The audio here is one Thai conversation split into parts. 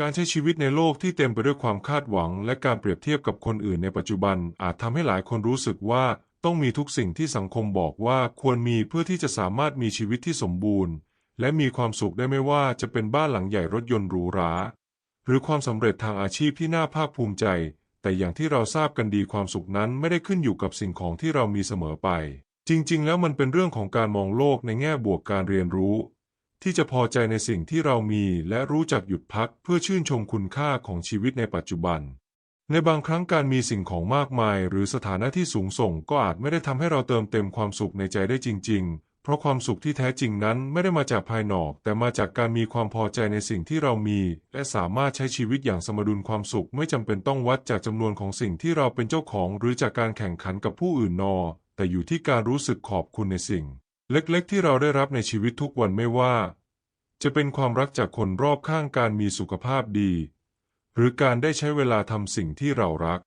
การใช้ชีวิตในโลกที่เต็มไปด้วยความคาดหวัง และการเปรียบเทียบกับคนอื่นในปัจจุบัน อาจทำให้หลายคนรู้สึกว่าต้องมีทุกสิ่งที่สังคมบอกว่าควรมีเพื่อที่จะสามารถมีชีวิตที่สมบูรณ์ และมีความสุขได้ไม่ว่าจะเป็นบ้านหลังใหญ่รถยนต์หรูหรา หรือความสำเร็จทางอาชีพที่น่าภาคภูมิใจ แต่อย่างที่เราทราบกันดีความสุขนั้นไม่ได้ขึ้นอยู่กับสิ่งของที่เรามีเสมอไป จริง ๆ แล้วมันเป็นเรื่องของการมองโลกในแง่บวกการเรียนรู้ ที่จะพอใจในสิ่งที่เรามีและรู้จักหยุดพักเพื่อชื่นชมคุณค่าของชีวิตในปัจจุบัน ในบางครั้งการมีสิ่งของมากมาย หรือสถานะที่สูงส่งก็อาจไม่ได้ทำให้เราเติมเต็มความสุขในใจได้จริง ๆ เพราะความสุขที่แท้จริงนั้นไม่ได้มาจากภายนอก แต่มาจากการมีความพอใจในสิ่งที่เรามี และสามารถใช้ชีวิตอย่างสมดุลความสุขไม่จำเป็นต้องวัดจากจำนวนของสิ่งที่เราเป็นเจ้าของ หรือจากการแข่งขันกับผู้อื่นนอ แต่อยู่ที่การรู้สึกขอบคุณในสิ่ง เล็กๆ ที่เราได้รับในชีวิตทุกวันไม่ว่า จะเป็นความรักจากคนรอบข้างการมีสุขภาพดี หรือการได้ใช้เวลาทำสิ่งที่เรารัก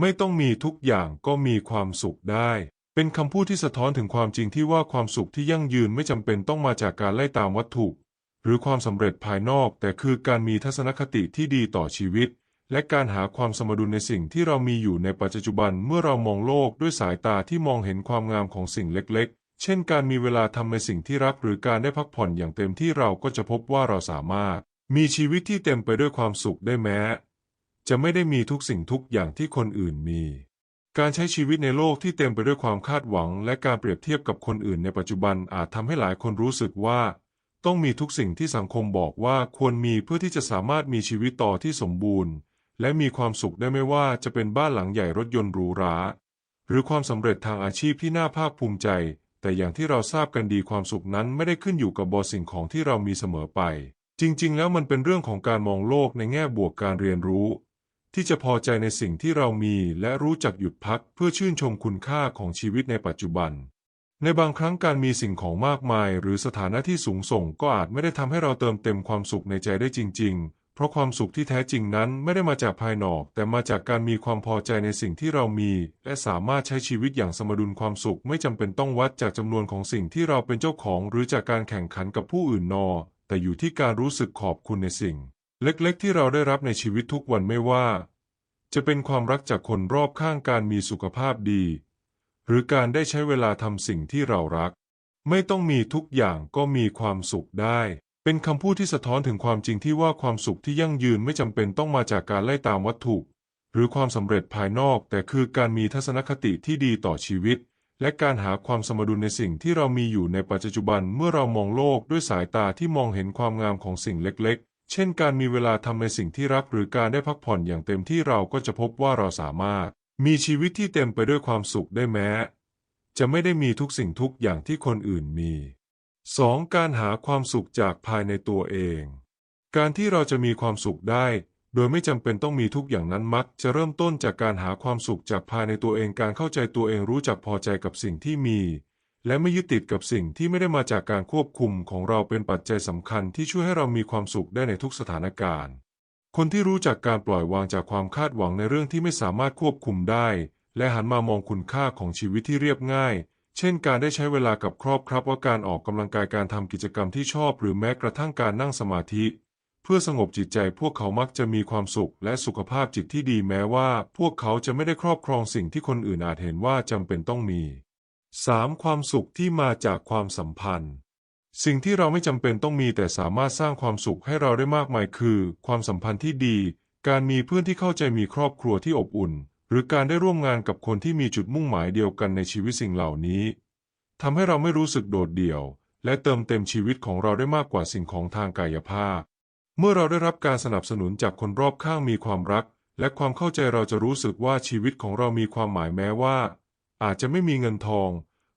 ไม่ต้องมีทุกอย่างก็มีความสุขได้ เป็นคำพูดที่สะท้อนถึงความจริงที่ว่าความสุขที่ยั่งยืนไม่จำเป็นต้องมาจากการไล่ตามวัตถุ หรือความสำเร็จภายนอก แต่คือการมีทัศนคติที่ดีต่อชีวิต และการหาความสมดุลในสิ่งที่เรามีอยู่ในปัจจุบันเมื่อเรามองโลกด้วยสายตาที่มองเห็นความงามของสิ่งเล็กๆ เช่นการมีเวลาทำในสิ่งที่รักหรือการได้พักผ่อนอย่างเต็มที่เราก็จะพบว่าเราสามารถมีชีวิตที่เต็มไปด้วยความสุขได้แม้ จะไม่ได้มีทุกสิ่งทุกอย่างที่คนอื่นมี การใช้ชีวิตในโลกที่เต็มไปด้วยความคาดหวัง และการเปรียบเทียบกับคนอื่นในปัจจุบันอาจทำให้หลายคนรู้สึกว่า ต้องมีทุกสิ่งที่สังคมบอกว่าควรมีเพื่อที่จะสามารถมีชีวิตต่อที่สมบูรณ์ และมีความสุขได้ไม่ว่าจะเป็นบ้านหลังใหญ่รถยนต์หรูหราหรือความสำเร็จทางอาชีพที่น่าภาคภูมิใจ แต่อย่างที่เราทราบกันดีความสุขนั้นไม่ได้ขึ้นอยู่กับบอสิ่งของที่เรามีเสมอไป จริง ๆ แล้วมันเป็นเรื่องของการมองโลกในแง่บวกการเรียนรู้ ที่จะพอใจในสิ่งที่เรามีและรู้จักหยุดพักเพื่อชื่นชมคุณค่าของชีวิตในปัจจุบัน ในบางครั้งการมีสิ่งของมากมาย หรือสถานะที่สูงส่งก็อาจไม่ได้ทำให้เราเติมเต็มความสุขในใจได้จริง ๆ เพราะความสุขที่แท้จริงนั้นไม่ได้มาจากภายนอก แต่มาจากการมีความพอใจในสิ่งที่เรามี และสามารถใช้ชีวิตอย่างสมดุลความสุขไม่จำเป็นต้องวัดจากจำนวนของสิ่งที่เราเป็นเจ้าของ หรือจากการแข่งขันกับผู้อื่นนอ แต่อยู่ที่การรู้สึกขอบคุณในสิ่ง เล็กๆ ที่เราได้รับในชีวิตทุกวันไม่ว่า จะเป็นความรักจากคนรอบข้างการมีสุขภาพดี หรือการได้ใช้เวลาทำสิ่งที่เรารัก ไม่ต้องมีทุกอย่างก็มีความสุขได้ เป็นคำพูดที่สะท้อนถึงความจริงที่ว่าความสุขที่ยั่งยืนไม่จำเป็นต้องมาจากการไล่ตามวัตถุ หรือความสำเร็จภายนอก แต่คือการมีทัศนคติที่ดีต่อชีวิต และการหาความสมดุลในสิ่งที่เรามีอยู่ในปัจจุบันเมื่อเรามองโลกด้วยสายตาที่มองเห็นความงามของสิ่งเล็กๆ เช่น การมีเวลาทำในสิ่งที่รักหรือการได้พักผ่อนอย่างเต็มที่เราก็จะพบว่าเราสามารถ มีชีวิตที่เต็มไปด้วยความสุขได้แม้ จะไม่ได้มีทุกสิ่งทุกอย่างที่คนอื่นมี 2. การหาความสุขจากภายในตัวเอง การที่เราจะมีความสุขได้ โดยไม่จำเป็นต้องมีทุกอย่างนั้นมัก จะเริ่มต้นจากการหาความสุขจากภายในตัวเอง การเข้าใจตัวเองรู้จักพอใจกับสิ่งที่มี และไม่ยึดติดกับสิ่งที่ไม่ได้มาจากการควบคุมของเราเป็นปัจจัยสำคัญที่ช่วยให้เรามีความสุขได้ในทุกสถานการณ์ คนที่รู้จักการปล่อยวางจากความคาดหวังในเรื่องที่ไม่สามารถควบคุมได้ และหันมามองคุณค่าของชีวิตที่เรียบง่าย เช่นการได้ใช้เวลากับครอบครัวว่าการออกกำลังกายการทำกิจกรรมที่ชอบ หรือแม้กระทั่งการนั่งสมาธิ เพื่อสงบจิตใจพวกเขามักจะมีความสุขและสุขภาพจิตที่ดีแม้ว่า พวกเขาจะไม่ได้ครอบครองสิ่งที่คนอื่นอาจเห็นว่าจำเป็นต้องมี 3. ความสุขที่มาจากความสัมพันธ์ สิ่งที่เราไม่จำเป็นต้องมีแต่สามารถสร้างความสุขให้เราได้มากมายคือ ความสัมพันธ์ที่ดี การมีเพื่อนที่เข้าใจมีครอบครัวที่อบอุ่น หรือการได้ร่วมงานกับคนที่มีจุดมุ่งหมายเดียวกันในชีวิตสิ่งเหล่านี้ทำให้เราไม่รู้สึกโดดเดี่ยว และเติมเต็มชีวิตของเราได้มากกว่าสิ่งของทางกายภาพ เมื่อเราได้รับการสนับสนุนจากคนรอบข้างมีความรัก และความเข้าใจเราจะรู้สึกว่าชีวิตของเรามีความหมายแม้ว่า อาจจะไม่มีเงินทอง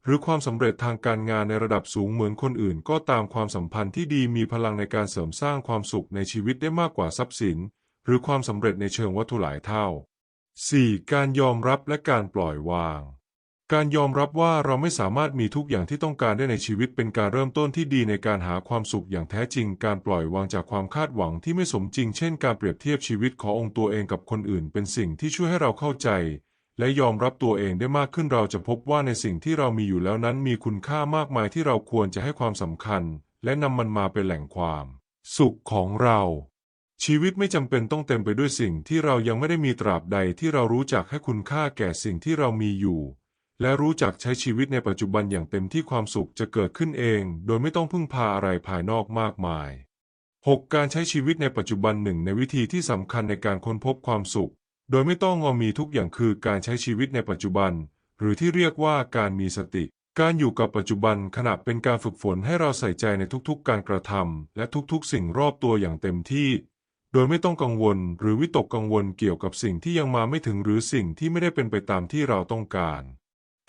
หรือความสำเร็จทางการงานในระดับสูงเหมือนคนอื่น ก็ตามความสัมพันธ์ที่ดีมีพลังในการเสริมสร้างความสุขในชีวิตได้มากกว่าทรัพย์สิน หรือความสำเร็จในเชิงวัตถุหลายเท่า 4. การยอมรับและการปล่อยวาง การยอมรับว่าเราไม่สามารถมีทุกอย่างที่ต้องการได้ในชีวิตเป็นการเริ่มต้นที่ดีในการหาความสุขอย่างแท้จริง การปล่อยวางจากความคาดหวังที่ไม่สมจริง เช่น การเปรียบเทียบชีวิตขององค์ตัวเองกับคนอื่น เป็นสิ่งที่ช่วยให้เราเข้าใจ และยอมรับตัวเองได้มากขึ้นเราจะพบว่าในสิ่งที่เรามีอยู่แล้วนั้น มีคุณค่ามากมายที่เราควรจะให้ความสำคัญ และนำมันมาเป็นแหล่งความ สุขของเรา ชีวิตไม่จำเป็นต้องเต็มไปด้วยสิ่งที่เรายังไม่ได้มีตราบใดที่เรารู้จักให้คุณค่าแก่สิ่งที่เรามีอยู่ และรู้จักใช้ชีวิตในปัจจุบันอย่างเต็มที่ความสุขจะเกิดขึ้นเอง โดยไม่ต้องพึ่งพาอะไรภายนอกมากมาย 6. การใช้ชีวิตในปัจจุบันหนึ่งในวิธีที่สำคัญในการค้นพบความสุข โดยไม่ต้องงอมีทุกอย่างคือการใช้ชีวิตในปัจจุบัน หรือที่เรียกว่าการมีสติ การอยู่กับปัจจุบันขณะเป็นการฝึกฝนให้เราใส่ใจในทุกๆการกระทำและทุกๆ สิ่งรอบตัวอย่างเต็มที่ โดยไม่ต้องกังวลหรือวิตกกังวลเกี่ยวกับสิ่งที่ยังมาไม่ถึงหรือสิ่งที่ไม่ได้เป็นไปตามที่เราต้องการ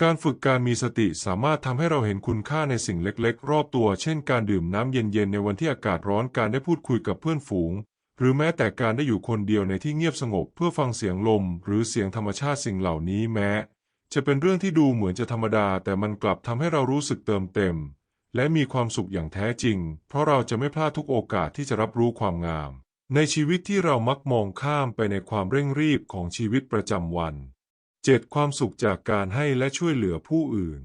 การฝึกการมีสติสามารถทำให้เราเห็นคุณค่าในสิ่งเล็กๆ รอบตัว เช่น การดื่มน้ำเย็นๆ ในวันที่อากาศร้อน การได้พูดคุยกับเพื่อนฝูง หรือแม้แต่การได้อยู่คนเดียวในที่เงียบสงบเพื่อฟังเสียงลม หรือเสียงธรรมชาติสิ่งเหล่านี้แม้ จะเป็นเรื่องที่ดูเหมือนจะธรรมดา แต่มันกลับทำให้เรารู้สึกเติมเต็ม และมีความสุขอย่างแท้จริง เพราะเราจะไม่พลาดทุกโอกาสที่จะรับรู้ความงาม ในชีวิตที่เรามักมองข้ามไปในความเร่งรีบของชีวิตประจำวัน 7. ความสุขจากการให้และช่วยเหลือผู้อื่น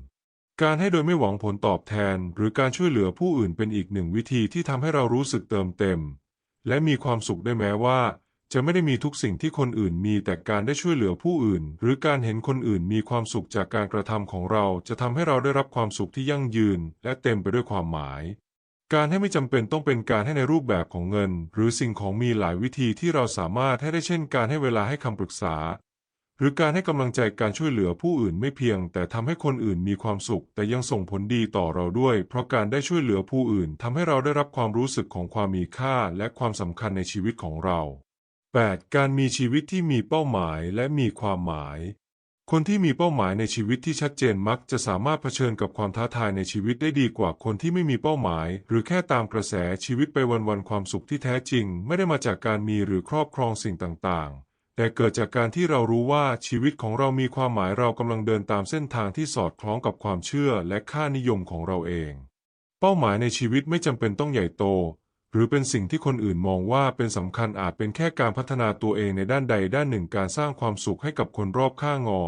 การให้โดยไม่หวังผลตอบแทน หรือการช่วยเหลือผู้อื่นเป็นอีกหนึ่งวิธีที่ทำให้เรารู้สึกเติมเต็ม และมีความสุขได้แม้ว่า จะไม่ได้มีทุกสิ่งที่คนอื่นมีแต่การได้ช่วยเหลือผู้อื่น หรือการเห็นคนอื่นมีความสุขจากการกระทำของเรา จะทำให้เราได้รับความสุขที่ยั่งยืน และเต็มไปด้วยความหมาย การให้ไม่จำเป็นต้องเป็นการให้ในรูปแบบของเงิน หรือสิ่งของมีหลายวิธีที่เราสามารถให้ได้เช่น การให้เวลาให้คำปรึกษา หรือการให้กำลังใจการช่วยเหลือผู้อื่นไม่เพียง แต่ทำให้คนอื่นมีความสุข แต่ยังส่งผลดีต่อเราด้วย เพราะการได้ช่วยเหลือผู้อื่นทำให้เราได้รับความรู้สึกของความมีค่าและความสำคัญในชีวิตของเรา 8. การมีชีวิตที่มีเป้าหมายและมีความหมาย คนที่มีเป้าหมายในชีวิตที่ชัดเจนมักจะสามารถเผชิญกับความท้าทายในชีวิตได้ดีกว่าคนที่ไม่มีเป้าหมาย หรือแค่ตามกระแสชีวิตไปวันๆความสุขที่แท้จริง ไม่ได้มาจากการมีหรือครอบครองสิ่งต่างๆ แต่เกิดจากการที่เรารู้ว่าชีวิตของเรามีความหมายเรากำลังเดินตามเส้นทางที่สอดคล้องกับความเชื่อและค่านิยมของเราเอง เป้าหมายในชีวิตไม่จำเป็นต้องใหญ่โต หรือเป็นสิ่งที่คนอื่นมองว่าเป็นสำคัญอาจเป็นแค่การพัฒนาตัวเองในด้านใดด้านหนึ่งการสร้างความสุขให้กับคนรอบข้างงอ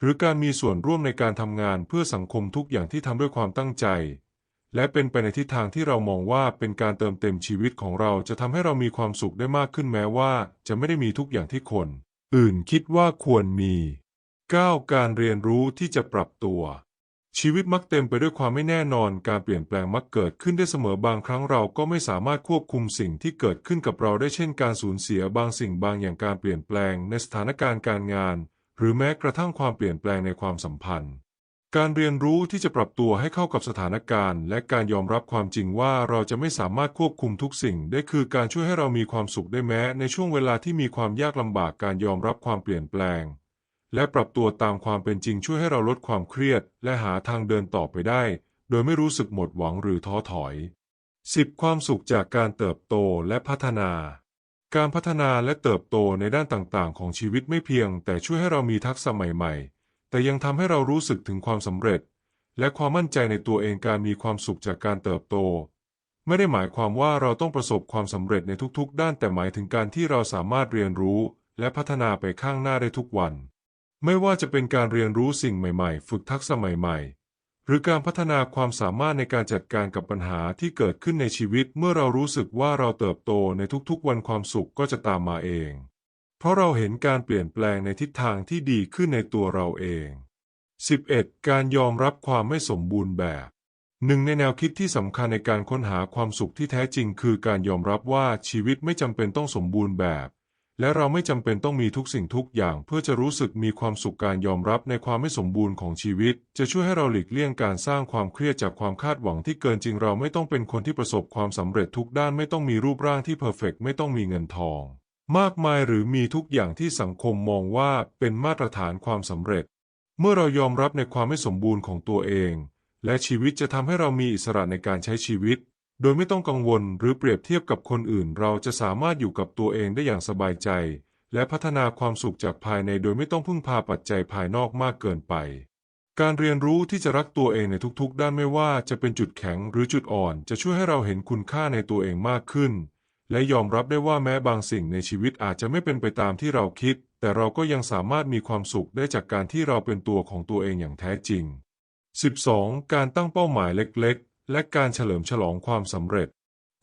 หรือการมีส่วนร่วมในการทำงานเพื่อสังคมทุกอย่างที่ทำด้วยความตั้งใจ และเป็นไปในทิศทางที่เรามองว่าเป็นการเติมเต็มชีวิตของเราจะทำให้เรามีความสุขได้มากขึ้นแม้ว่า จะไม่ได้มีทุกอย่างที่คน อื่นคิดว่าควรมี 9. การเรียนรู้ที่จะปรับตัว ชีวิตมักเต็มไปด้วยความไม่แน่นอน การเปลี่ยนแปลงมักเกิดขึ้นได้เสมอ บางครั้งเราก็ไม่สามารถควบคุมสิ่งที่เกิดขึ้นกับเราได้เช่นการสูญเสียบางสิ่งบางอย่างการเปลี่ยนแปลงในสถานการณ์การงาน หรือแม้กระทั่งความเปลี่ยนแปลงในความสัมพันธ์ การเรียนรู้ที่จะปรับตัวให้เข้ากับสถานการณ์ และการยอมรับความจริงว่าเราจะไม่สามารถควบคุมทุกสิ่ง ได้คือการช่วยให้เรามีความสุขได้แม้ ในช่วงเวลาที่มีความยากลำบากการยอมรับความเปลี่ยนแปลง และปรับตัวตามความเป็นจริงช่วยให้เราลดความเครียด และหาทางเดินต่อไปได้ โดยไม่รู้สึกหมดหวังหรือท้อถอย 10. ความสุขจากการเติบโตและพัฒนา การพัฒนาและเติบโตในด้านต่างๆ ของชีวิตไม่เพียง แต่ช่วยให้เรามีทักษะใหม่ๆ แต่ยังทำให้เรารู้สึกถึงความสำเร็จ และความมั่นใจในตัวเองการมีความสุขจากการเติบโต ไม่ได้หมายความว่าเราต้องประสบความสำเร็จในทุกๆ ด้านแต่หมายถึงการที่เราสามารถเรียนรู้ และพัฒนาไปข้างหน้าได้ทุกวัน ไม่ว่าจะเป็นการเรียนรู้สิ่งใหม่ๆ ฝึกทักษะใหม่ๆ หรือการพัฒนาความสามารถในการจัดการกับปัญหาที่เกิดขึ้นในชีวิต เมื่อเรารู้สึกว่าเราเติบโตในทุกๆ วันความสุขก็จะตามมาเอง เพราะเราเห็นการเปลี่ยนแปลงในทิศทางที่ดีขึ้นในตัวเราเอง 11. การยอมรับความไม่สมบูรณ์แบบ หนึ่งในแนวคิดที่สำคัญในการค้นหาความสุขที่แท้จริง คือการยอมรับว่าชีวิตไม่จำเป็นต้องสมบูรณ์แบบ และเราไม่จำเป็นต้องมีทุกสิ่งทุกอย่างเพื่อจะรู้สึกมีความสุขการยอมรับในความไม่สมบูรณ์ของชีวิต จะช่วยให้เราหลีกเลี่ยงการสร้างความเครียดจากความคาดหวังที่เกินจริงเราไม่ต้องเป็นคนที่ประสบความสำเร็จทุกด้านไม่ต้องมีรูปร่างที่เพอร์เฟกไม่ต้องมีเงินทอง มากมายหรือมีทุกอย่างที่สังคมมองว่าเป็นมาตรฐานความสำเร็จ เมื่อเรายอมรับในความไม่สมบูรณ์ของตัวเอง และชีวิตจะทำให้เรามีอิสระในการใช้ชีวิต โดยไม่ต้องกังวลหรือเปรียบเทียบกับคนอื่น เราจะสามารถอยู่กับตัวเองได้อย่างสบายใจ และพัฒนาความสุขจากภายในโดยไม่ต้องพึ่งพาปัจจัยภายนอกมากเกินไป การเรียนรู้ที่จะรักตัวเองในทุกๆ ด้านไม่ว่าจะเป็นจุดแข็งหรือจุดอ่อน จะช่วยให้เราเห็นคุณค่าในตัวเองมากขึ้น และยอมรับได้ว่าแม้บางสิ่งในชีวิตอาจจะไม่เป็นไปตามที่เราคิด แต่เราก็ยังสามารถมีความสุขได้จากการที่เราเป็นตัวของตัวเองอย่างแท้จริง 12. การตั้งเป้าหมายเล็กๆ และการเฉลิมฉลองความสำเร็จ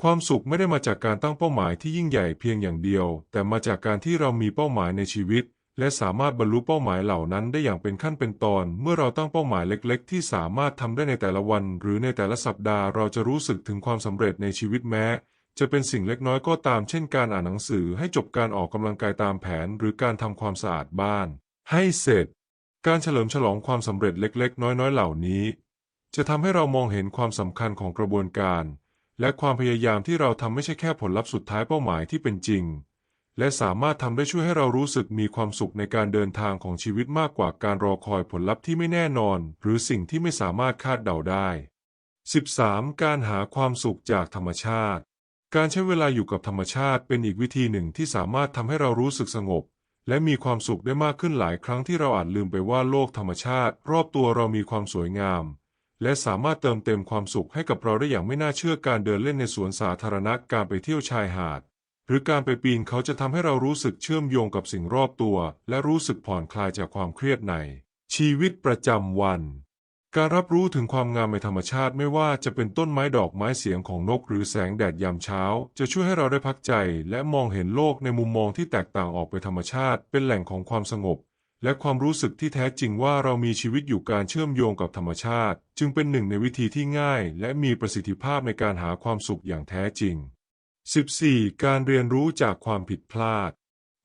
ความสุขไม่ได้มาจากการตั้งเป้าหมายที่ยิ่งใหญ่เพียงอย่างเดียว แต่มาจากการที่เรามีเป้าหมายในชีวิต และสามารถบรรลุเป้าหมายเหล่านั้นได้อย่างเป็นขั้นเป็นตอน เมื่อเราตั้งเป้าหมายเล็ก ๆ ที่สามารถทำได้ในแต่ละวัน หรือในแต่ละสัปดาห์เราจะรู้สึกถึงความสำเร็จในชีวิตแม้จะเป็นสิ่งเล็กน้อยก็ตามเช่นการอ่านหนังสือให้จบการออกกำลังกายตามแผน หรือการทำความสะอาดบ้าน ให้เสร็จ การเฉลิมฉลองความสำเร็จเล็ก ๆ น้อย ๆ เหล่านี้ จะทำให้เรามองเห็นความสำคัญของกระบวนการ และความพยายามที่เราทำไม่ใช่แค่ผลลัพธ์สุดท้ายเป้าหมายที่เป็นจริง และสามารถทำได้ช่วยให้เรารู้สึกมีความสุขในการเดินทางของชีวิตมากกว่าการรอคอยผลลัพธ์ที่ไม่แน่นอน หรือสิ่งที่ไม่สามารถคาดเดาได้ 13. การหาความสุขจากธรรมชาติ การใช้เวลาอยู่กับธรรมชาติเป็นอีกวิธีหนึ่งที่สามารถทำให้เรารู้สึกสงบและมีความสุขได้มากขึ้นหลายครั้งที่เราอาจลืมไปว่าโลกธรรมชาติ รอบตัวเรามีความสวยงาม และสามารถเติมเต็มความสุขให้กับเราได้อย่างไม่น่าเชื่อการเดินเล่นในสวนสาธารณะการไปเที่ยวชายหาด หรือการไปปีนเขาจะทำให้เรารู้สึกเชื่อมโยงกับสิ่งรอบตัว และรู้สึกผ่อนคลายจากความเครียดใน ชีวิตประจำวัน การรับรู้ถึงความงามในธรรมชาติไม่ว่าจะเป็นต้นไม้ดอกไม้เสียงของนก หรือแสงแดดยามเช้า จะช่วยให้เราได้พักใจ และมองเห็นโลกในมุมมองที่แตกต่างออกไปธรรมชาติ เป็นแหล่งของความสงบ และความรู้สึกที่แท้จริงว่าเรามีชีวิตอยู่การเชื่อมโยงกับธรรมชาติ จึงเป็นหนึ่งในวิธีที่ง่าย และมีประสิทธิภาพในการหาความสุขอย่างแท้จริง 14. การเรียนรู้จากความผิดพลาด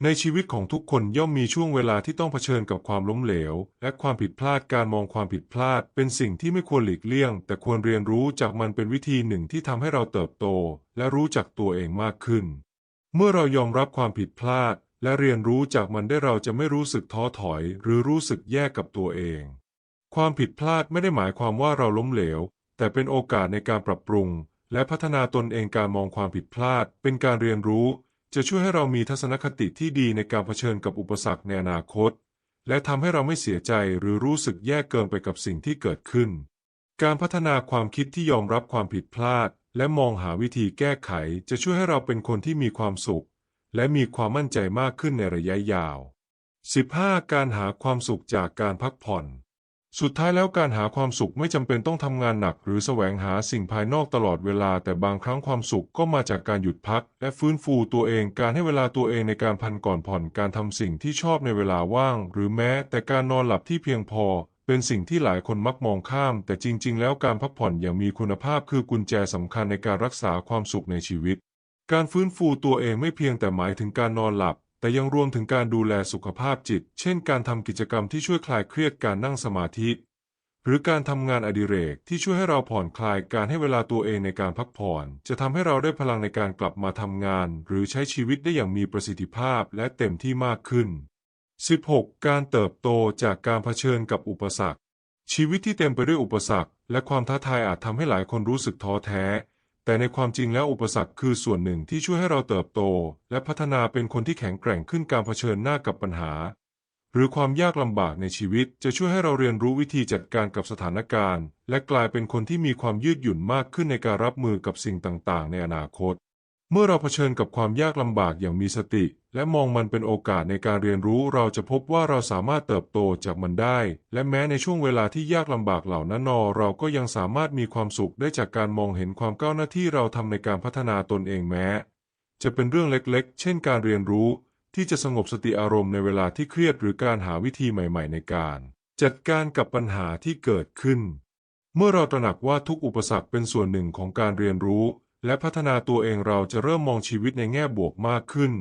ในชีวิตของทุกคนย่อมมีช่วงเวลาที่ต้องเผชิญกับความล้มเหลว และความผิดพลาดการมองความผิดพลาด เป็นสิ่งที่ไม่ควรหลีกเลี่ยง แต่ควรเรียนรู้จากมันเป็นวิธีหนึ่งที่ทำให้เราเติบโต และรู้จักตัวเองมากขึ้นเมื่อเรายอมรับความผิดพลาด และเรียนรู้จากมันได้เราจะไม่รู้สึกท้อถอย หรือรู้สึกแย่กับตัวเอง ความผิดพลาดไม่ได้หมายความว่าเราล้มเหลว แต่เป็นโอกาสในการปรับปรุง และพัฒนาตนเองการมองความผิดพลาด เป็นการเรียนรู้ จะช่วยให้เรามีทัศนคติที่ดีในการเผชิญกับอุปสรรคในอนาคต และทำให้เราไม่เสียใจหรือรู้สึกแย่เกินไปกับสิ่งที่เกิดขึ้น การพัฒนาความคิดที่ยอมรับความผิดพลาด และมองหาวิธีแก้ไข จะช่วยให้เราเป็นคนที่มีความสุข และมีความมั่นใจมากขึ้นในระยะยาว 15. การหาความสุขจากการพักผ่อน สุดท้ายแล้วการหาความสุขไม่จำเป็นต้องทำงานหนัก หรือแสวงหาสิ่งภายนอกตลอดเวลา แต่บางครั้งความสุขก็มาจากการหยุดพัก และฟื้นฟูตัวเองการให้เวลาตัวเองในการพันก่อนผ่อนการทำสิ่งที่ชอบในเวลาว่าง หรือแม้แต่การนอนหลับที่เพียงพอ เป็นสิ่งที่หลายคนมักมองข้าม แต่จริง ๆ แล้วการพักผ่อนอย่างมีคุณภาพคือกุญแจสำคัญในการรักษาความสุขในชีวิต การฟื้นฟูตัวเองไม่เพียงแต่หมายถึงการนอนหลับ แต่ยังรวมถึงการดูแลสุขภาพจิต เช่น การทำกิจกรรมที่ช่วยคลายเครียดการนั่งสมาธิ หรือการทำงานอดิเรกที่ช่วยให้เราผ่อนคลายการให้เวลาตัวเองในการพักผ่อน จะทำให้เราได้พลังในการกลับมาทำงาน หรือใช้ชีวิตได้อย่างมีประสิทธิภาพและเต็มที่มากขึ้น 16. การเติบโตจากการเผชิญกับอุปสรรค ชีวิตที่เต็มไปด้วยอุปสรรค และความท้าทายอาจทำให้หลายคนรู้สึกท้อแท้ แต่ในความจริงแล้วอุปสรรคคือส่วนหนึ่งที่ช่วยให้เราเติบโต และพัฒนาเป็นคนที่แข็งแกร่งขึ้นการเผชิญหน้ากับปัญหา หรือความยากลำบากในชีวิตจะช่วยให้เราเรียนรู้วิธีจัดการกับสถานการณ์ และกลายเป็นคนที่มีความยืดหยุ่นมากขึ้นในการรับมือกับสิ่งต่างๆ ในอนาคต เมื่อเราเผชิญกับความยากลำบากอย่างมีสติ และมองมันเป็นโอกาสในการเรียนรู้เราจะพบว่าเราสามารถเติบโตจากมันได้ และแม้ในช่วงเวลาที่ยากลำบากเหล่านั้นนอเราก็ยังสามารถมีความสุขได้จากการมองเห็นความก้าวหน้าที่เราทำในการพัฒนาตนเองแม้ จะเป็นเรื่องเล็กๆ เช่นการเรียนรู้ ที่จะสงบสติอารมณ์ในเวลาที่เครียดหรือการหาวิธีใหม่ ๆ ในการ จัดการกับปัญหาที่เกิดขึ้น เมื่อเราตระหนักว่าทุกอุปสรรคเป็นส่วนหนึ่งของการเรียนรู้ และพัฒนาตัวเองเราจะเริ่มมองชีวิตในแง่บวกมากขึ้น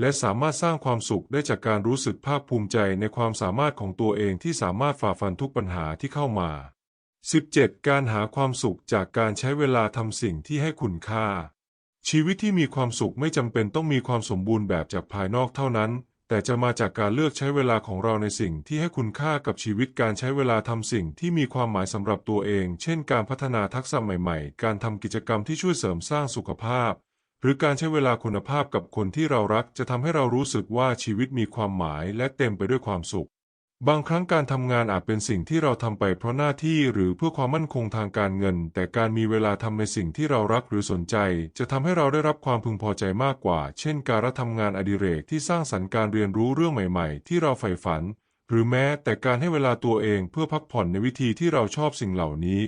และสามารถสร้างความสุขได้จากการรู้สึกภาคภูมิใจในความสามารถของตัวเองที่สามารถฝ่าฟันทุกปัญหาที่เข้ามา 17. การหาความสุขจากการใช้เวลาทำสิ่งที่ให้คุณค่า ชีวิตที่มีความสุขไม่จำเป็นต้องมีความสมบูรณ์แบบจากภายนอกเท่านั้น แต่จะมาจากการเลือกใช้เวลาของเราในสิ่งที่ให้คุณค่ากับชีวิตการใช้เวลาทำสิ่งที่มีความหมายสำหรับตัวเอง เช่น การพัฒนาทักษะใหม่ๆ การทำกิจกรรมที่ช่วยเสริมสร้างสุขภาพ หรือการใช้เวลาคุณภาพกับคนที่เรารัก จะทำให้เรารู้สึกว่าชีวิตมีความหมายและเต็มไปด้วยความสุข บางครั้งการทำงานอาจเป็นสิ่งที่เราทำไปเพราะหน้าที่หรือเพื่อความมั่นคงทางการเงิน แต่การมีเวลาทำในสิ่งที่เรารักหรือสนใจ จะทำให้เราได้รับความพึงพอใจมากกว่า เช่น การทำงานอดิเรกที่สร้างสรรค์การเรียนรู้เรื่องใหม่ ๆ ที่เราใฝ่ฝัน หรือแม้แต่การให้เวลาตัวเองเพื่อพักผ่อนในวิธีที่เราชอบสิ่งเหล่านี้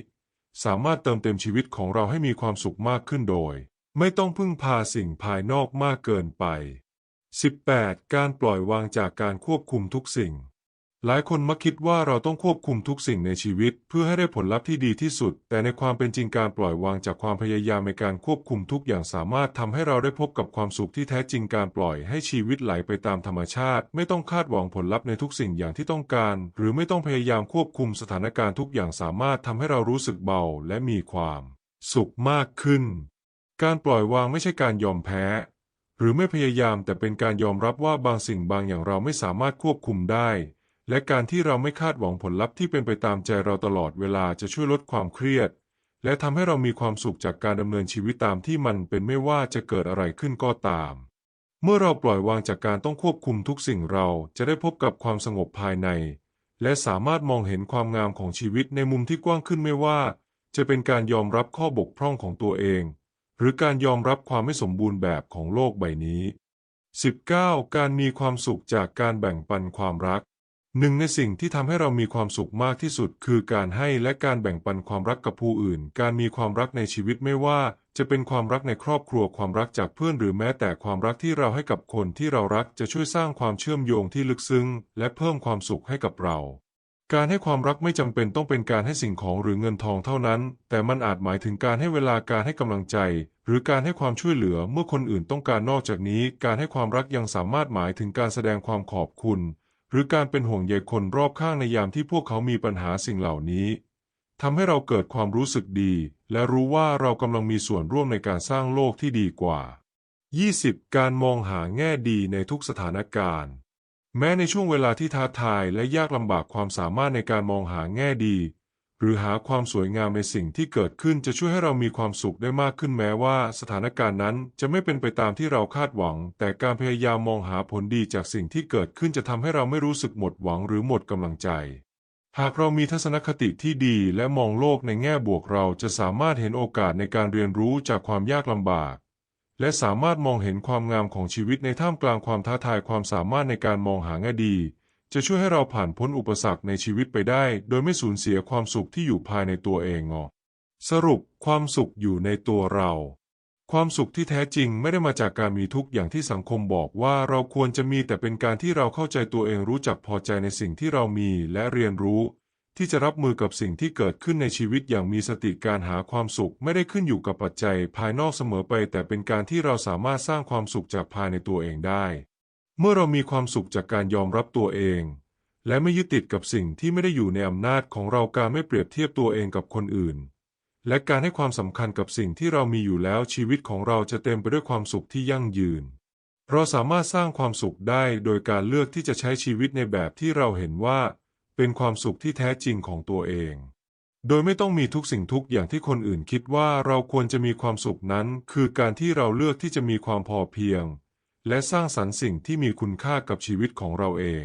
สามารถเติมเต็มชีวิตของเราให้มีความสุขมากขึ้นโดย ไม่ต้องพึ่งพาสิ่งภายนอกมากเกินไป 18. การปล่อยวางจากการควบคุมทุกสิ่ง หลายคนมักคิดว่าเราต้องควบคุมทุกสิ่งในชีวิต เพื่อให้ได้ผลลัพธ์ที่ดีที่สุด แต่ในความเป็นจริงการปล่อยวางจากความพยายามในการควบคุมทุกอย่างสามารถทำให้เราได้พบกับความสุขที่แท้จริงการปล่อยให้ชีวิตไหลไปตามธรรมชาติ ไม่ต้องคาดหวังผลลัพธ์ในทุกสิ่งอย่างที่ต้องการ หรือไม่ต้องพยายามควบคุมสถานการณ์ทุกอย่างสามารถทำให้เรารู้สึกเบา และมีความ สุขมากขึ้น การปล่อยวางไม่ใช่การยอมแพ้หรือไม่พยายามแต่เป็นการยอมรับว่าบางสิ่งบางอย่างเราไม่สามารถควบคุมได้ และการที่เราไม่คาดหวังผลลัพธ์ที่เป็นไปตามใจเราตลอดเวลาจะช่วยลดความเครียด และทำให้เรามีความสุขจากการดำเนินชีวิตตามที่มันเป็นไม่ว่าจะเกิดอะไรขึ้นก็ตาม เมื่อเราปล่อยวางจากการต้องควบคุมทุกสิ่งเราจะได้พบกับความสงบภายใน และสามารถมองเห็นความงามของชีวิตในมุมที่กว้างขึ้นไม่ว่า จะเป็นการยอมรับข้อบกพร่องของตัวเอง หรือการยอมรับความไม่สมบูรณ์แบบของโลกใบนี้ 19. การมีความสุขจากการแบ่งปันความรัก หนึ่งในสิ่งที่ทำให้เรามีความสุขมากที่สุด คือการให้และการแบ่งปันความรักกับผู้อื่น การมีความรักในชีวิตไม่ว่า จะเป็นความรักในครอบครัวความรักจากเพื่อนหรือแม้แต่ความรักที่เราให้กับคนที่เรารักจะช่วยสร้างความเชื่อมโยงที่ลึกซึ้ง และเพิ่มความสุขให้กับเรา การให้ความรักไม่จำเป็นต้องเป็นการให้สิ่งของหรือเงินทองเท่านั้น แต่มันอาจหมายถึงการให้เวลาการให้กำลังใจ หรือการให้ความช่วยเหลือเมื่อคนอื่นต้องการนอกจากนี้ การให้ความรักยังสามารถหมายถึงการแสดงความขอบคุณ หรือการเป็นห่วงใยคนรอบข้างในยามที่พวกเขามีปัญหาสิ่งเหล่านี้ทำให้เราเกิดความรู้สึกดี และรู้ว่าเรากำลังมีส่วนร่วมในการสร้างโลกที่ดีกว่า 20. การมองหาแง่ดีในทุกสถานการณ์ แม้ในช่วงเวลาที่ท้าทายและยากลำบากความสามารถในการมองหาแง่ดี หรือหาความสวยงามในสิ่งที่เกิดขึ้นจะช่วยให้เรามีความสุขได้มากขึ้นแม้ว่าสถานการณ์นั้นจะไม่เป็นไปตามที่เราคาดหวัง แต่การพยายามมองหาผลดีจากสิ่งที่เกิดขึ้นจะทำให้เราไม่รู้สึกหมดหวังหรือหมดกำลังใจ หากเรามีทัศนคติที่ดีและมองโลกในแง่บวกเราจะสามารถเห็นโอกาสในการเรียนรู้จากความยากลำบากและสามารถมองเห็นความงามของชีวิตในท่ามกลางความท้าทายความสามารถในการมองหาแง่ดี จะช่วยให้เราผ่านพ้นอุปสรรคในชีวิตไปได้ โดยไม่สูญเสียความสุขที่อยู่ภายในตัวเองอสรุปความสุขอยู่ในตัวเรา ความสุขที่แท้จริงไม่ได้มาจากการมีทุกอย่างที่สังคมบอกว่าเราควรจะมีแต่เป็นการที่เราเข้าใจตัวเองรู้จักพอใจในสิ่งที่เรามีและเรียนรู้ ที่จะรับมือกับสิ่งที่เกิดขึ้นในชีวิตอย่างมีสติการหาความสุขไม่ได้ขึ้นอยู่กับปัจจัยภายนอกเสมอไป แต่เป็นการที่เราสามารถสร้างความสุขจากภายในตัวเองได้ เมื่อเรามีความสุขจากการยอมรับตัวเอง และไม่ยึดติดกับสิ่งที่ไม่ได้อยู่ในอำนาจของเราการไม่เปรียบเทียบตัวเองกับคนอื่น และการให้ความสำคัญกับสิ่งที่เรามีอยู่แล้วชีวิตของเราจะเต็มไปด้วยความสุขที่ยั่งยืน เราสามารถสร้างความสุขได้โดยการเลือกที่จะใช้ชีวิตในแบบที่เราเห็นว่า เป็นความสุขที่แท้จริงของตัวเอง โดยไม่ต้องมีทุกสิ่งทุกอย่างที่คนอื่นคิดว่าเราควรจะมีความสุขนั้น คือการที่เราเลือกที่จะมีความพอเพียง และสร้างสรรค์สิ่งที่มีคุณค่ากับชีวิตของเราเอง